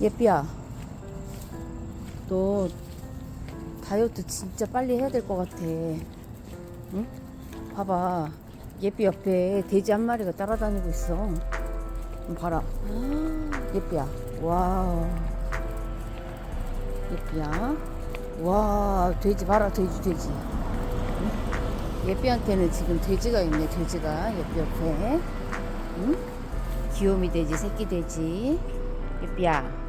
예삐야, 너 다이어트 진짜 빨리 해야 될 것 같아. 응? 봐봐. 예삐 옆에 돼지 한 마리가 따라다니고 있어. 좀 봐라. 예삐야. 와. 예삐야. 와, 돼지 봐라. 돼지, 돼지. 응? 예삐한테는 지금 돼지가 있네. 돼지가 예삐 옆에. 응? 귀요미 돼지, 새끼 돼지. 예삐야.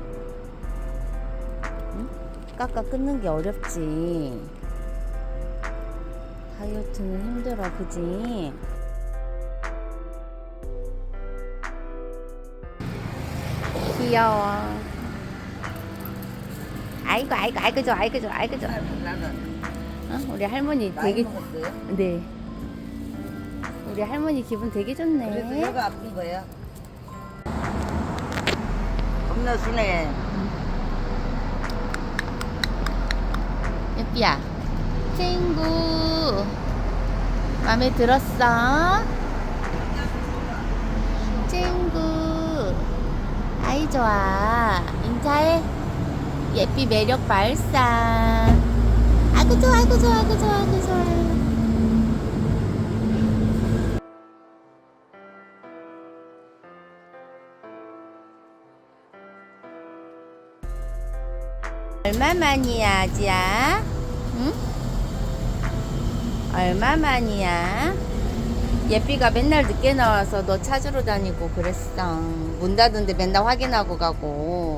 응? 깎아 끊는 게 어렵지. 다이어트는 힘들어, 그지? 귀여워. 아이고, 아이고, 아이고, 좋아, 아이고, 좋아, 아이고. 나는 어? 우리 할머니 되게. 네. 우리 할머니 기분 되게 좋네. 그래서 얘가 아픈 거야. 겁나 순해. 예 야 친구. 마음에 들었어? 친구. 아이 좋아. 인사해. 예삐 매력 발산. 아구 좋아 아구 좋아 아구 좋아 아구 좋아. 얼마만이야 아지야? 응? 얼마만이야? 예삐가 맨날 늦게 나와서 너 찾으러 다니고 그랬어 문 닫은데 맨날 확인하고 가고